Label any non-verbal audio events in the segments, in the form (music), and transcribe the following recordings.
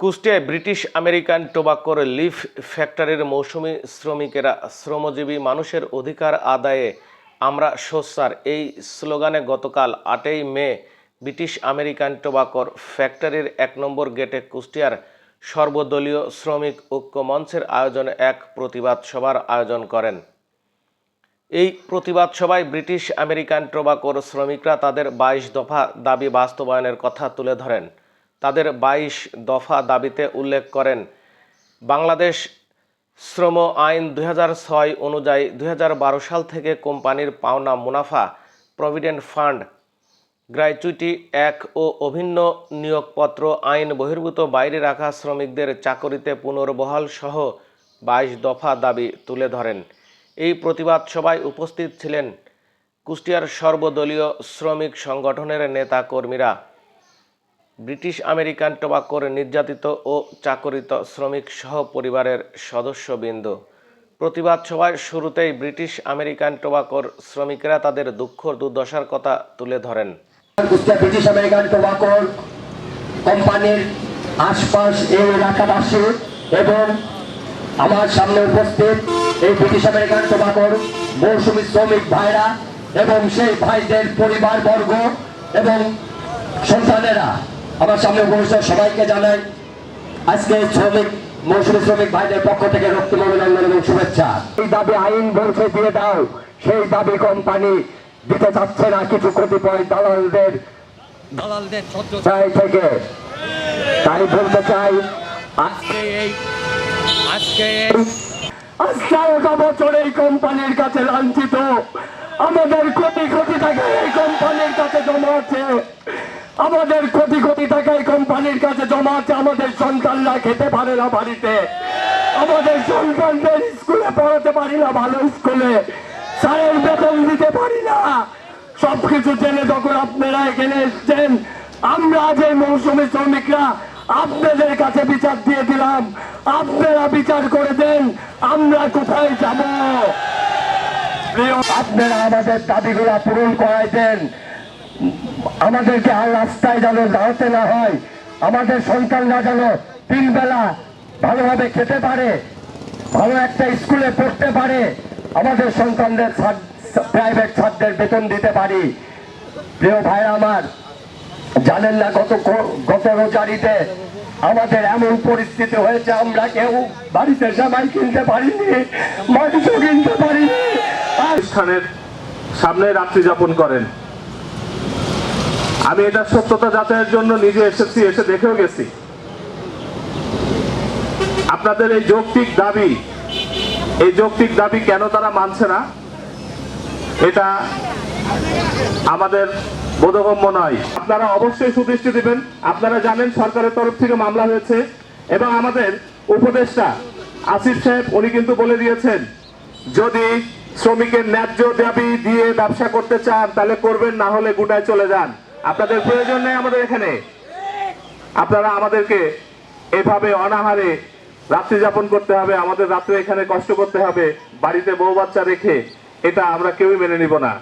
কুষ্টিয়ায় British American টোবাকোর leaf ফ্যাক্টরির মৌসুমি শ্রমিকেরা শ্রমজীবী মানুষের অধিকার আদায়ে আমরা সোচ্চার এই স্লোগানে গতকাল আটই মে ব্রিটিশ আমেরিকান টোবাকোর ফ্যাক্টরির এক নম্বর গেটে কুষ্টিয়ার সর্বদলীয় শ্রমিক ঐক্য মঞ্চের আয়োজনে এক প্রতিবাদ সভার আয়োজন করেন। এই প্রতিবাদ সভায় ব্রিটিশ আমেরিকান টোবাকোর শ্রমিকরা তাদের বাইশ দফা দাবি বাস্তবায়নের কথা তুলে ধরেন। তাদের বাইশ দফা দাবিতে উল্লেখ করেন। বাংলাদেশ শ্রম আইন দুই অনুযায়ী দুই হাজার বারো সাল থেকে কোম্পানির পাওনা মুনাফা প্রভিডেন্ট ফান্ড, গ্র্যাচুইটি এক ও অভিন্ন নিয়োগপত্র আইন বহির্ভূত বাইরে রাখা শ্রমিকদের চাকরিতে পুনর্বহাল সহ বাইশ দফা দাবি তুলে ধরেন। এই প্রতিবাদ সভায় উপস্থিত ছিলেন কুষ্টিয়ার সর্বদলীয় শ্রমিক সংগঠনের নেতা কর্মীরা ব্রিটিশ আমেরিকান টোবাকোর নির্যাতিত ও চাকরিত শ্রমিক সহ পরিবারের সদস্যবৃন্দ। প্রতিবাদ সভায় শুরুতেই ব্রিটিশ আমেরিকান টোবাকোর শ্রমিকরা তাদের দুঃখ দুর্দশার কথা তুলে ধরেন। ব্রিটিশ আমেরিকান টোবাকোর কোম্পানির আশপাশ এই এলাকাবাসী এবং আমার সামনে উপস্থিত এই ব্রিটিশ আমেরিকান টোবাকোর মৌসুমী শ্রমিক ভাইরা এবং সেই ভাইদের পরিবার বর্গ এবং সন্তানেরা। আমার সামনে উপস্থিত সবাইকে জানাই আজকে শ্রমিক মৌসুমী শ্রমিক ভাইদের পক্ষ থেকে রক্তিম অভিনন্দন এবং শুভেচ্ছা। এই দাবি আইন বলছে দিয়ে দাও সেই দাবি কোম্পানি দিতে চাচ্ছে না কিছু কতিপয় দালালদের। দালালদের চাই থেকে। তাই বলতে চাই আজকে এই আজকে এই আজকে একা বছর এই কোম্পানির কাছে লাঞ্ছিত। আমাদের কোটি কোটি টাকা এই কোম্পানির কাছে জমা আছে। আমাদের কোটি কোটি টাকা এই কোম্পানির কাছে জমা আছে, আমাদের সন্তানরা খেতে পারে না বাড়িতে। আমাদের সন্তানদের স্কুলে পড়াতে পারি না ভালো স্কুলে। স্যারের বেতন দিতে পারি না। সবকিছু জেনে যখন আপনারা এখানে এসছেন, আমরা যে মৌসুমি শ্রমিকরা আপনাদের কাছে বিচার দিয়ে দিলাম। আপনারা বিচার করে দেন, আমরা কোথায় যাব? আপনারা আমাদের দাবিগুলা পূরণ করাই দেন। আমাদেরকে আর রাস্তায় যেন দাঁড়াতে না হয়। আমাদের সন্তানরা যেন তিন বেলা ভালোভাবে খেতে পারে, ভালো একটা স্কুলে পড়তে পারে, আমাদের সন্তানদের প্রাইভেট ছাত্রদের বেতন দিতে পারি। প্রিয় ভাই আমার, জানেন না গত গত রোজারিতে আমাদের এমন পরিস্থিতি হয়েছে, আমরা কেউ বাড়িতে জামাই কিনতে পারিনি, মাংস কিনতে পারিনি। সামনে রাত্রি যাপন করেন। আমি এটা সত্যতা যাচাইয়ের জন্য নিজে এসেছি, এসে দেখেও গেছি। আপনাদের এই যৌক্তিক দাবি, এই যৌক্তিক দাবি কেন তারা মানছে না? এটা আমাদের বোধগম্য নয়। আপনারা অবশ্যই সুদৃষ্টি দিবেন। আপনারা জানেন সরকারের তরফ থেকে মামলা হয়েছে এবং আমাদের উপদেষ্টা আসিফ সাহেব, উনি কিন্তু বলে দিয়েছেন, যদি শ্রমিকের ন্যায্য দাবি দিয়ে ব্যবসা করতে চান, তাহলে করবেন, না হলে গুটায় চলে যান। আপনাদের প্রয়োজন নেই আমাদের এখানে। আপনারা আমাদেরকে এভাবে অনাহারে রাত্রি যাপন করতে হবে, আমাদের রাত্রে এখানে কষ্ট করতে হবে, বাড়িতে বউ বাচ্চা রেখে এটা আমরা কেউই মেনে নিব না।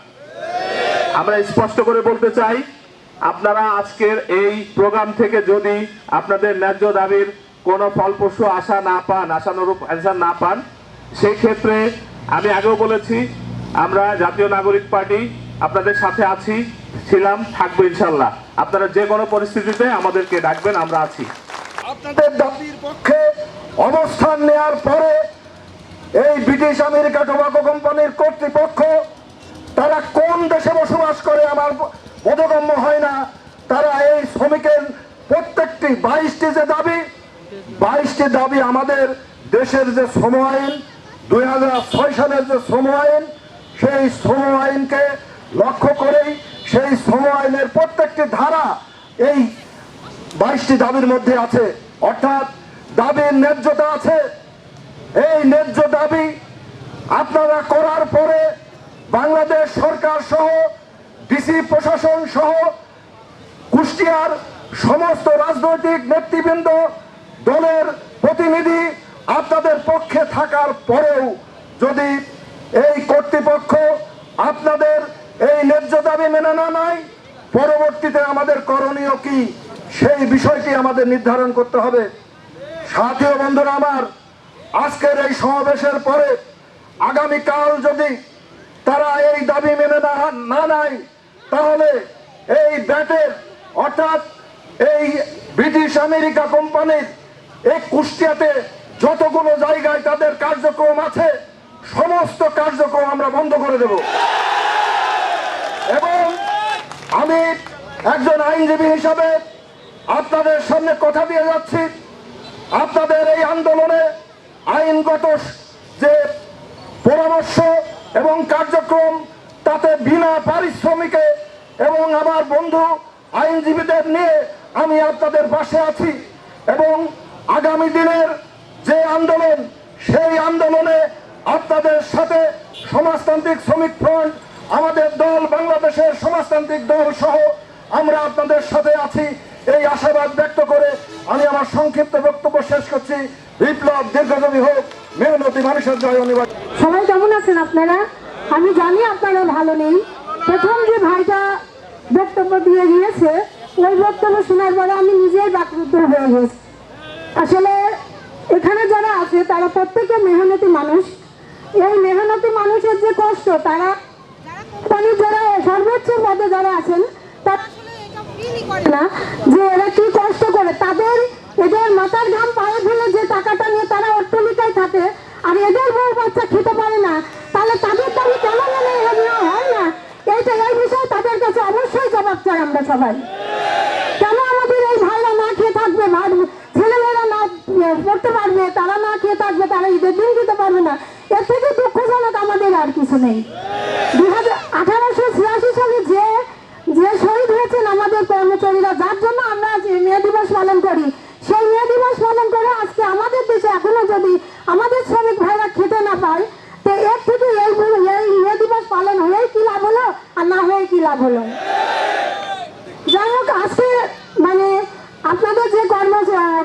আমরা স্পষ্ট করে বলতে চাই, আপনারা আজকের এই প্রোগ্রাম থেকে যদি আপনাদের ন্যায্য দাবির কোনো ফলপ্রসূ আশা না পান, আশানুরূপ অ্যান্সার না পান সেই ক্ষেত্রে আমি আগেও বলেছি, আমরা জাতীয় নাগরিক পার্টি আপনাদের সাথে আছি। ছিলাম, থাকব ইনশাল্লাহ আপনারা যে কোনো পরিস্থিতিতে আমাদেরকে ডাকবেন, আমরা আছি। আপনাদের দাবির পক্ষে অবস্থান নেয়ার পরে এই ব্রিটিশ আমেরিকা টোবাকো কোম্পানির কর্তৃপক্ষ, তারা কোন দেশে বসবাস করে আমার বোধগম্য হয় না। তারা এই শ্রমিকের প্রত্যেকটি বাইশটি যে দাবি, বাইশটি দাবি আমাদের দেশের যে শ্রম আইন, দুই হাজার ছয় সালের যে শ্রম আইন, সেই শ্রম আইনকে লক্ষ্য করেই সেই শ্রম আইনের প্রত্যেকটি ধারা এই বাইশটি দাবির মধ্যে আছে। অর্থাৎ দাবির ন্যায্যতা আছে। এই ন্যায্য দাবি আপনারা করার পরে বাংলাদেশ সরকার সহ ডিসি প্রশাসন সহ, কুষ্টিয়ার সমস্ত রাজনৈতিক নেতৃবৃন্দ, দলের প্রতিনিধি আপনাদের পক্ষে থাকার পরেও যদি এই কর্তৃপক্ষ আপনাদের দাবি মেনে না নেয় পরবর্তীতে আমাদের করণীয় কি? সেই বিষয়টি আমাদের নির্ধারণ করতে হবে। সাথী ও বন্ধুরা আমার, আজকের এই সমাবেশের পরে আগামীকাল যদি তারা এই দাবি মেনে না না নেয়, তাহলে এই ব্যাটের, অর্থাৎ এই ব্রিটিশ আমেরিকা কোম্পানির এই কুষ্টিয়াতে যতগুলো জায়গায় তাদের কার্যক্রম আছে, সমস্ত কার্যক্রম আমরা বন্ধ করে দেব। এবং আমি একজন আইনজীবী হিসাবে আপনাদের সামনে কথা দিয়ে যাচ্ছি। আপনাদের এই আন্দোলনে আইনগত যে পরামর্শ এবং কার্যক্রম, তাতে বিনা পারিশ্রমিকে এবং আমার বন্ধু আইনজীবীদের নিয়ে আমি আপনাদের পাশে আছি এবং আগামী দিনের যে আন্দোলন, সেই আন্দোলনে আপনাদের সাথে সমাজতান্ত্রিক শ্রমিক ফ্রন্ট আমাদের দল, বাংলাদেশের সমাজতান্ত্রিক দল সহ আমরা আপনাদের সাথে আছি। এই আশাবাদ ব্যক্ত করে আমি আমার সংক্ষিপ্ত বক্তব্য শেষ করছি। বিপ্লব দীর্ঘজীবী হোক, মেহনতি মানুষের জয় অনিবার্য। সবাই কেমন আছেন আপনারা? আমি জানি আপনারা ভালো নেই। প্রথম যে ভাইটা বক্তব্য দিয়ে গিয়েছে, ওই বক্তব্য শোনার পরে আমি নিজেই বাকরুদ্ধ হয়ে গেছি। আসলে এখানে যারা আছে, তারা প্রত্যেকে মেহনতি মানুষ। এই মেহনতি মানুষের যে কষ্ট, তারা কোম্পানি যারা সর্বোচ্চ পদে যারা আছেন, তারা না, যে এরা কি কষ্ট করে, তাদের এদের মাথার ঘাম পায়ে ফেলে যে টাকাটা নিয়ে তারা অট্টলিকায় থাকে, আর এদের বউ বাচ্চা খেতে পারে না, তাহলে তাদের দাবি কেন মেনে হয় না? এইটা এই বিষয়ে তাদের কাছে অবশ্যই জবাব চাই আমরা সবাই কেন আমাদের এই ভাইরা না খেয়ে থাকবে ভাই ছেলেমেয়েরা না এ, পড়তে পারবে তারা না খেয়ে থাকবে তারা ঈদের দিন দিতে পারবে না এর থেকে দুঃখজনক আমাদের আর কিছু নেই দুই হাজার আঠারোশো ছিয়াশি সালে যে যে শহীদ হয়েছেন আমাদের কর্মচারীরা যার জন্য আমরা আজ এই মে দিবস পালন করি সেই মে দিবস পালন করে আজকে আমাদের দেশে এখনও যদি আমাদের শ্রমিক ভাইরা খেতে না পায়, তো এর থেকে এই দিবস পালন হয়েই কি লাভ হলো? আর না হয়ে কি লাভ হলো যাই হোক আজকে মানে আপনাদের যে কর্ম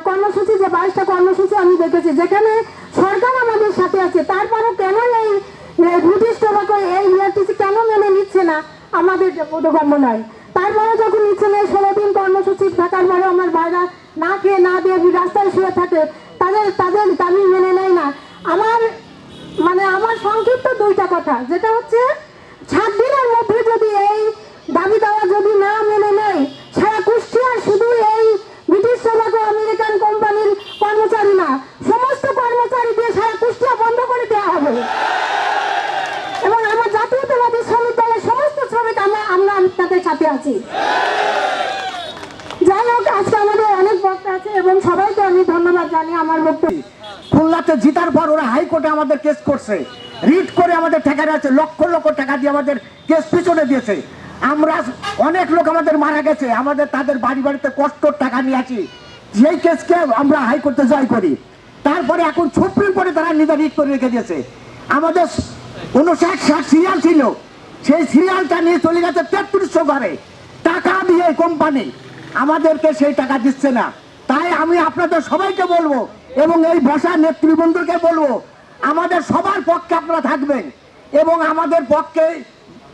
কর্মসূচি যে বাইশটা কর্মসূচি আমি দেখেছি যেখানে সরকার আমাদের সাথে আছে তারপরেও কেন এই এ, ব্রিটিশ টোবাকো এই বিআরটিসি কেন মেনে নিচ্ছে না আমাদের যে বোধগম্য নয় তারপরে যখন নিচ্ছে না এই ষোলো দিন কর্মসূচি থাকার পরে আমার ভাইরা না খেয়ে না দিয়ে রাস্তায় শুয়ে থাকে তাদের তাদের দাবি মেনে নেয় না আমার মানে আমার সংক্ষিপ্ত দুইটা কথা, যেটা হচ্ছে সাত দিনের মধ্যে যদি এই দাবি দেওয়া যদি না মেনে নেয়, সারা কুষ্টিয়ার শুধু এই ব্রিটিশ টোবাকো আমেরিকান কোম্পানির কর্মচারী না, সমস্ত কর্মচারী সারা কুষ্টিয়া বন্ধ করে দেওয়া হবে। এবং আমার জাতীয়তাবাদী শ্রমিক দলের সমস্ত শ্রমিক আমরা আমরা তাদের সাথে আছি। যাই হোক, আজকে আমাদের অনেক বক্তা আছে এবং সবাইকে আমি ধন্যবাদ জানি আমার বক্তব্য খুলনাতে জিতার পর ওরা হাইকোর্টে আমাদের কেস করছে। রিট করে আমাদের ঠেকানো আছে লক্ষ লক্ষ টাকা দিয়ে আমাদের কেস পিছনে দিয়েছে। আমরা অনেক লোক আমাদের মারা গেছে, আমাদের তাদের বাড়ি বাড়িতে কষ্ট টাকা নিয়ে আছি। সেই কেসকে আমরা হাইকোর্টে জয় করি, তারপরে এখন সুপ্রিম কোর্টে তারা নিজে রিট করে রেখে দিয়েছে। আমাদের উনষাট ষাট সিরিয়াল ছিল, সেই সিরিয়ালটা নিয়ে চলে গেছে তেত্রিশশো ঘরে। টাকা দিয়ে কোম্পানি আমাদেরকে সেই টাকা দিচ্ছে না। তাই আমি আপনাদের সবাইকে বলব, এবং এই বসা নেতৃবৃন্দকে বলব আমাদের সবার পক্ষে আপনারা থাকবেন এবং আমাদের পক্ষে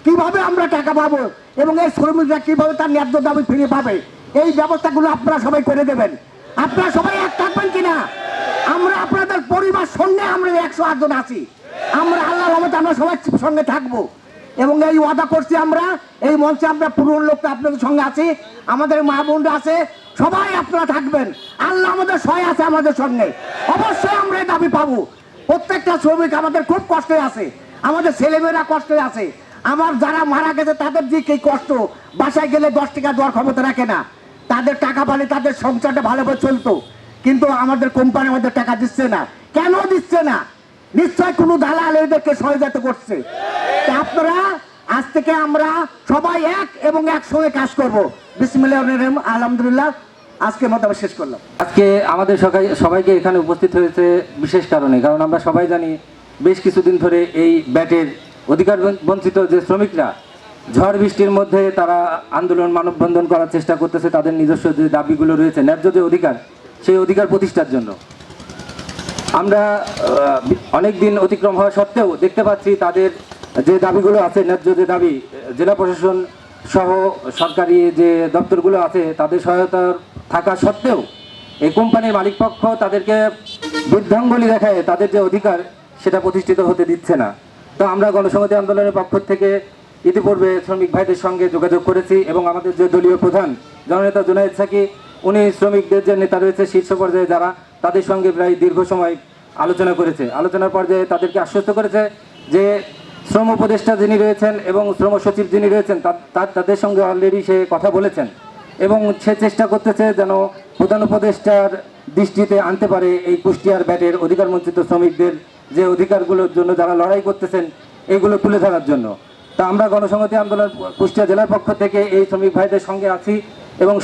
কীভাবে আমরা টাকা পাবো এবং এই শ্রমিকরা কীভাবে তার ন্যায্য দাবি ফিরে পাবে, এই ব্যবস্থাগুলো আপনারা সবাই করে দেবেন। আপনারা সবাই এক থাকবেন কিনা? আমরা আপনাদের পরিবার সঙ্গে আমরা একশো আটজন আছি। আমরা আল্লাহ রহমতে আমরা সবাই সঙ্গে থাকব। এবং এই ওয়াদা করছি আমরা, এই মঞ্চে আমরা পুরনো লোকটা আপনাদের সঙ্গে আছি, আমাদের মা বোনরা আছে, সবাই আপনারা থাকবেন। আল্লাহ আমাদের সহায় আছে আমাদের সঙ্গে। অবশ্যই আমরা দাবি পাবো। প্রত্যেকটা শ্রমিক আমাদের খুব কষ্টে আছে। আমাদের ছেলেমেয়েরা কষ্টে আছে। আমার যারা মারা গেছে, তাদের যে কি কষ্ট? বাসায় গেলে দশ টাকা দেওয়ার ক্ষমতা রাখে না। তাদের টাকা পালে তাদের সংসারটা ভালোভাবে চলতো। কিন্তু আমাদের কোম্পানি আমাদের টাকা দিচ্ছে না। কেন দিচ্ছে না? নিশ্চয় কোনো দালাল এদেরকে সহযোগিতা করছে। আপনারা, আজ থেকে আমরা সবাই এক এবং একসঙ্গে কাজ করব। বিসমিল্লাহ আলহামদুলিল্লাহ। আজকে মতো আমি শেষ করলাম। আজকে আমাদের সবাই, সবাইকে এখানে উপস্থিত হয়েছে বিশেষ কারণে, কারণ আমরা সবাই জানি বেশ কিছুদিন ধরে এই ব্যাটের অধিকার বঞ্চিত যে শ্রমিকরা, ঝড় বৃষ্টির মধ্যে তারা আন্দোলন মানববন্ধন করার চেষ্টা করতেছে, তাদের নিজস্ব যে দাবিগুলো রয়েছে, ন্যায্য যে অধিকার, সেই অধিকার প্রতিষ্ঠার জন্য। আমরা অনেক দিন অতিক্রম হওয়া সত্ত্বেও দেখতে পাচ্ছি তাদের যে দাবিগুলো আছে, ন্যায্য যে দাবি জেলা প্রশাসন সহ সরকারি যে দপ্তরগুলো আছে, তাদের সহায়তা থাকা সত্ত্বেও এই কোম্পানির মালিকপক্ষ তাদেরকে বৃদ্ধাঙ্গুলি দেখায়, তাদের যে অধিকার সেটা প্রতিষ্ঠিত হতে দিচ্ছে না। তো আমরা গণসংহতি আন্দোলনের পক্ষ থেকে ইতিপূর্বে শ্রমিক ভাইদের সঙ্গে যোগাযোগ করেছি এবং আমাদের যে দলীয় প্রধান জননেতা জুনায়দ সাকি, উনি শ্রমিকদের যে নেতা রয়েছে শীর্ষ পর্যায়ে যারা, তাদের সঙ্গে প্রায় দীর্ঘ সময় আলোচনা করেছে। আলোচনার পর্যায়ে তাদেরকে আশ্বস্ত করেছে যে শ্রম উপদেষ্টা যিনি রয়েছেন এবং শ্রম সচিব যিনি রয়েছেন তাদের সঙ্গে অলরেডি সে কথা বলেছেন। এবং সে চেষ্টা করতেছে যেন প্রধান উপদেষ্টার দৃষ্টিতে আনতে পারে এই কুষ্টিয়ার ব্যাটের অধিকার বঞ্চিত শ্রমিকদের যে অধিকারগুলোর জন্য যারা লড়াই করতেছেন এইগুলো তুলে ধরার জন্য। তা আমরা গণসংহতি আন্দোলন কুষ্টিয়া জেলার পক্ষ থেকে এই শ্রমিক ভাইদের সঙ্গে আছি এবং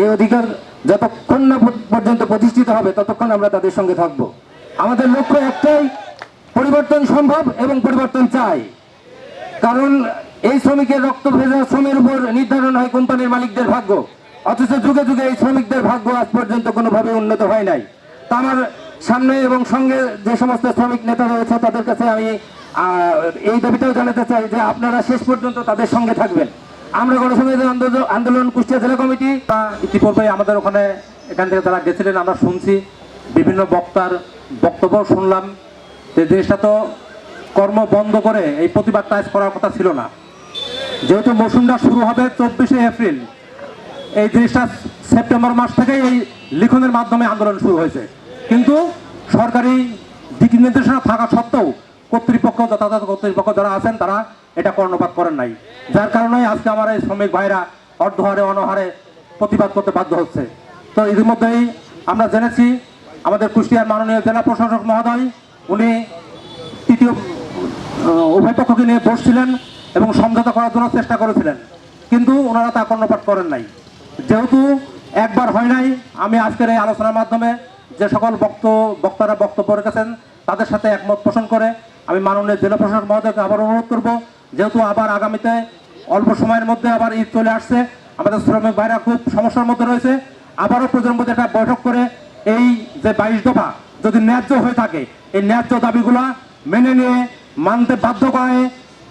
এই অধিকার যতক্ষণ না পর্যন্ত প্রতিষ্ঠিত হবে, ততক্ষণ আমরা তাদের সঙ্গে থাকব। আমাদের লক্ষ্য একটাই, পরিবর্তন সম্ভব এবং পরিবর্তন চাই। কারণ এই শ্রমিকের রক্ত ভেজা শ্রমের উপর নির্ধারণ হয় কোম্পানির মালিকদের ভাগ্য। অথচ যুগে যুগে এই শ্রমিকদের ভাগ্য আজ পর্যন্ত কোনোভাবে উন্নত হয় নাই। তা আমার সামনে এবং সঙ্গে যে সমস্ত শ্রমিক নেতা রয়েছে, তাদের কাছে আমি এই দাবিটাও জানাতে চাই যে আপনারা শেষ পর্যন্ত তাদের সঙ্গে থাকবেন। আমরা গণসংহতি আন্দোলন কুষ্টিয়া জেলা কমিটি, তা ইতিপূর্বে আমাদের ওখানে এখান থেকে তারা গেছিলেন, আমরা শুনছি, বিভিন্ন বক্তার বক্তব্য শুনলাম। যে জিনিসটা তো কর্ম বন্ধ করে এই প্রতিবাদটা করার কথা ছিল না। যেহেতু মৌসুমটা শুরু হবে চব্বিশে এপ্রিল, এই জিনিসটা সেপ্টেম্বর মাস থেকে এই লিখনের মাধ্যমে আন্দোলন শুরু হয়েছে। কিন্তু সরকারি দিক নির্দেশনা থাকা সত্ত্বেও কর্তৃপক্ষ, যথাযথ কর্তৃপক্ষ যারা আছেন, তারা এটা কর্ণপাত করেন নাই। যার কারণে আজকে আমার এই শ্রমিক ভাইরা অর্ধহারে, অনহারে প্রতিবাদ করতে বাধ্য হচ্ছে। তো ইতিমধ্যেই আমরা জেনেছি, আমাদের কুষ্টিয়ার মাননীয় জেলা প্রশাসক মহোদয়, উনি তৃতীয় উভয় পক্ষকে নিয়ে বসছিলেন। এবং সমঝোতা করার জন্য চেষ্টা করেছিলেন। কিন্তু ওনারা তা কর্ণপাত করেন নাই। যেহেতু একবার হয় নাই, আমি আজকের এই আলোচনার মাধ্যমে যে সকল বক্ত, বক্তারা বক্তব্য রেখেছেন, তাদের সাথে একমত পোষণ করে আমি মাননীয় জেলা প্রশাসক মহোদয়কে আবার অনুরোধ করব, যেহেতু আবার আগামীতে অল্প সময়ের মধ্যে আবার ঈদ চলে আসছে, আমাদের শ্রমিক ভাইরা খুব সমস্যার মধ্যে রয়েছে, আবারও প্রজন্মদের একটা বৈঠক করে এই যে বাইশ দফা যদি ন্যায্য হয়ে থাকে, এই ন্যায্য দাবিগুলা মেনে নিয়ে, মানতে বাধ্য করে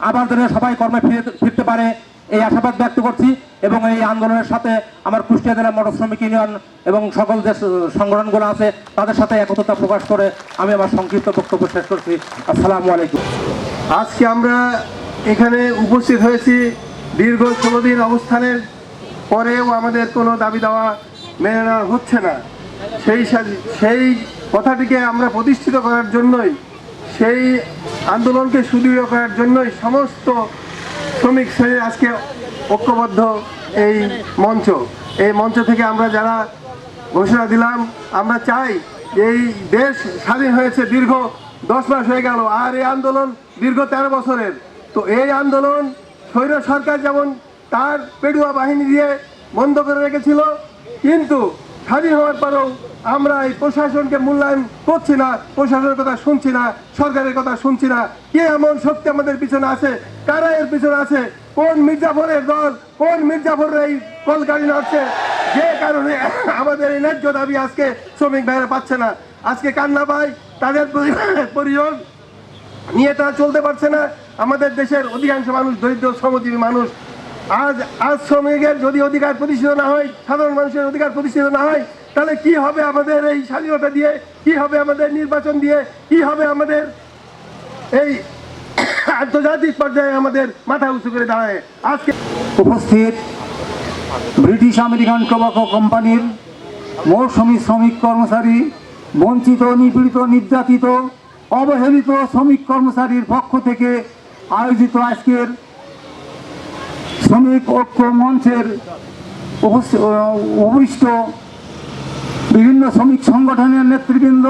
আবার যেন সবাই কর্মে ফিরে ফিরতে পারে, এই আশাবাদ ব্যক্ত করছি এবং এই আন্দোলনের সাথে আমার কুষ্টিয়া জেলা মোটর শ্রমিক ইউনিয়ন এবং সকল যে সংগঠনগুলো আছে, তাদের সাথে একতা প্রকাশ করে আমি আমার সংক্ষিপ্ত বক্তব্য শেষ করছি। আসসালামু আলাইকুম। আজকে আমরা এখানে উপস্থিত হয়েছি দীর্ঘ ষোলো দিন অবস্থানের পরেও আমাদের কোনো দাবি দাওয়া মেনে নেওয়া হচ্ছে না। সেই সেই কথাটিকে আমরা প্রতিষ্ঠিত করার জন্যই সেই আন্দোলনকে সুদৃঢ় করার জন্যই সমস্ত শ্রমিক শ্রেণি আজকে ঐক্যবদ্ধ এই মঞ্চ। এই মঞ্চ থেকে আমরা যারা ঘোষণা দিলাম, আমরা চাই এই দেশ স্বাধীন হয়েছে দীর্ঘ দশ মাস হয়ে গেল আর এই আন্দোলন দীর্ঘ তেরো বছরের। তো এই আন্দোলন স্বৈর সরকার যেমন তার পেডুয়া বাহিনী দিয়ে বন্ধ করে রেখেছিল, কিন্তু স্বাধীন হওয়ার পরেও আমরা এই প্রশাসনকে মূল্যায়ন করছি না, প্রশাসনের কথা শুনছি না, সরকারের কথা শুনছি না। কে এমন শক্তি আমাদের পিছনে আছে? কারা এর পিছনে আছে? কোন মির্জাফরের দল? কোন মির্জাফরের এই কলকারি নাড়ছে? যে কারণে আমাদের এই ন্যায্য দাবি আজকে শ্রমিক ভাইয়েরা পাচ্ছে না। আজকে কান্না পায়, তাদের পরি- পরিজন নিয়ে তারা চলতে পারছে না। আমাদের দেশের অধিকাংশ মানুষ দরিদ্র, শ্রমজীবী মানুষ আজ আজ শ্রমিকের যদি অধিকার প্রতিষ্ঠিত না হয়, সাধারণ মানুষের অধিকার প্রতিষ্ঠিত না হয়, তাহলে কি হবে আমাদের এই স্বাধীনতা দিয়ে? কি হবে আমাদের নির্বাচন দিয়ে? কি হবে আমাদের এই (coughs) আন্তর্জাতিক পর্যায়ে আমাদের মাথা উঁচু করে দাঁড়ায়? আজকে উপস্থিত ব্রিটিশ আমেরিকান টোবাকো কোম্পানির মৌসুমি শ্রমিক কর্মচারী, বঞ্চিত, নিপীড়িত, নির্যাতিত, অবহেলিত শ্রমিক কর্মচারীর পক্ষ থেকে আয়োজিত আজকের শ্রমিক ঐক্য মঞ্চের উপবিষ্ট বিভিন্ন শ্রমিক সংগঠনের নেতৃবৃন্দ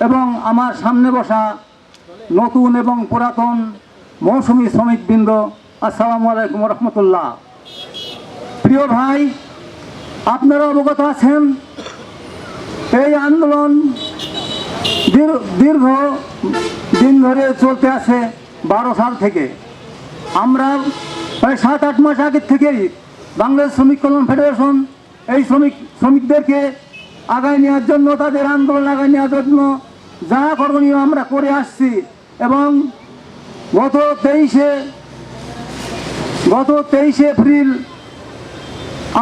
এবং আমার সামনে বসা নতুন এবং পুরাতন মৌসুমী শ্রমিকবৃন্দ, আসসালামু আলাইকুম রহমতুল্লাহ। প্রিয় ভাই, আপনারা অবগত আছেন, এই আন্দোলন দীর- দীর্ঘ দিন ধরে চলতে আছে বারো সাল থেকে। আমরা প্রায় সাত, আট মাস আগের থেকেই বাংলাদেশ শ্রমিক কল্যাণ ফেডারেশন এই শ্রমিক, শ্রমিকদেরকে আগায় নেওয়ার জন্য, তাদের আন্দোলন আগায় নেওয়ার জন্য যা করণীয় আমরা করে আসছি এবং গত তেইশে গত তেইশে এপ্রিল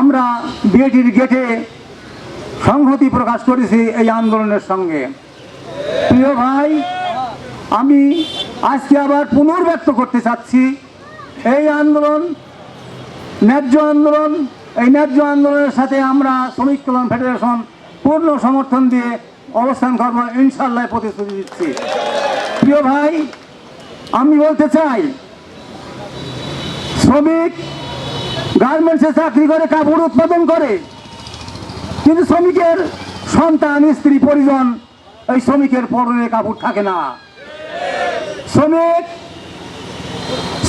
আমরা বিএটির গেটে সংহতি প্রকাশ করেছি এই আন্দোলনের সঙ্গে। প্রিয় ভাই, আমি আজকে আবার পুনর্ব্যক্ত করতে চাচ্ছি। এই আন্দোলন, ন্যায্য আন্দোলন, এই ন্যায্য আন্দোলনের সাথে আমরা শ্রমিক কল্যাণ ফেডারেশন পূর্ণ সমর্থন দিয়ে অবস্থান করব ইনশাল্লাহ প্রতিশ্রুতি দিচ্ছি। প্রিয় ভাই, আমি বলতে চাই, শ্রমিক গার্মেন্টসে চাকরি করে, কাপড় উৎপাদন করে, কিন্তু শ্রমিকের সন্তান, স্ত্রী, পরিজন এই শ্রমিকের পরনে কাপড় থাকে না। শ্রমিক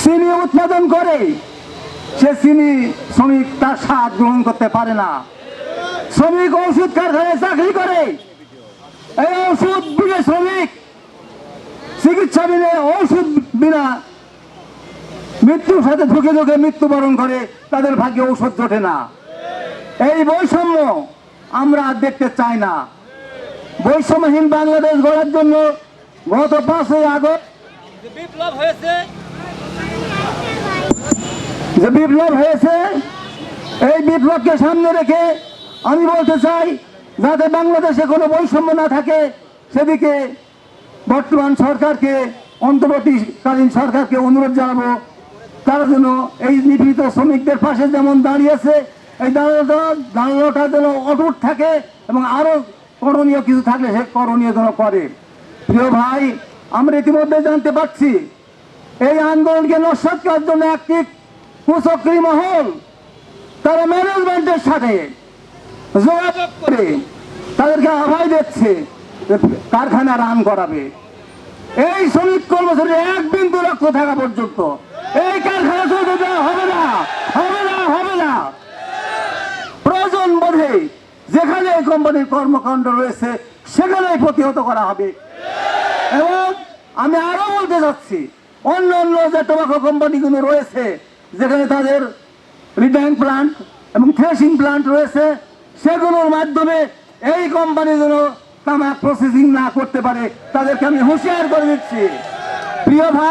চিনি উৎপাদন করে, সে চিনি শ্রমিক তার স্বাদ গ্রহণ করতে পারে না। শ্রমিক ওষুধ কারখানায় চাকরি করে। এই ওষুধ বিনে শ্রমিক, চিকিৎসা বিনে ওষুধ বিনা মৃত্যুর সাথে ঢুকে ঢুকে মৃত্যুবরণ করে, তাদের ভাগ্যে ঔষধ জোটে না। এই বৈষম্য আমরা দেখতে চাই না। বৈষম্যহীন বাংলাদেশ গড়ার জন্য গত পাঁচই আগস্ট বিপ্লব হয়েছে যে বিপ্লব হয়েছে, এই বিপ্লবকে সামনে রেখে আমি বলতে চাই, যাতে বাংলাদেশে কোনো বৈষম্য না থাকে, সেদিকে বর্তমান সরকারকে, অন্তর্বর্তীকালীন সরকারকে অনুরোধ জানাব। তারা যেন এই নিপীড়িত শ্রমিকদের পাশে যেমন দাঁড়িয়েছে এই দাঁড়ানোটা যেন অটুট থাকে এবং আরও করণীয় কিছু থাকলে সে করণীয় যেন করে। প্রিয় ভাই, আমরা ইতিমধ্যে জানতে পারছি, এই আন্দোলনকে নস্বাত করার জন্য একটি কুচক্রী মহল, তারা ম্যানেজমেন্টের সাথে যোগাযোগ করে তাদেরকে আভাই দিচ্ছে কারখানা রান করাবে। এই শ্রমিক কর্মচারী এক বিন্দু রক্ত থাকা পর্যন্ত এই কারখানা চলতে দেওয়া হবে না হবে না হবে না। প্রয়োজন বোধে যেখানে এই কোম্পানির কর্মকাণ্ড রয়েছে, সেখানেই প্রতিহত করা হবে। এবং আমি আরও বলতে যাচ্ছি অন্য অন্য যে টোবাকো কোম্পানিগুলো রয়েছে যেখানে তাদের রিটার্ন প্লান্ট এবং থ্রেশিং প্লান্ট রয়েছে, সেগুলোর মাধ্যমে এই কোম্পানি যেন তামাক প্রসেসিং না করতে পারে, তাদেরকে আমি হুঁশিয়ার করে দিচ্ছি। প্রিয় ভাই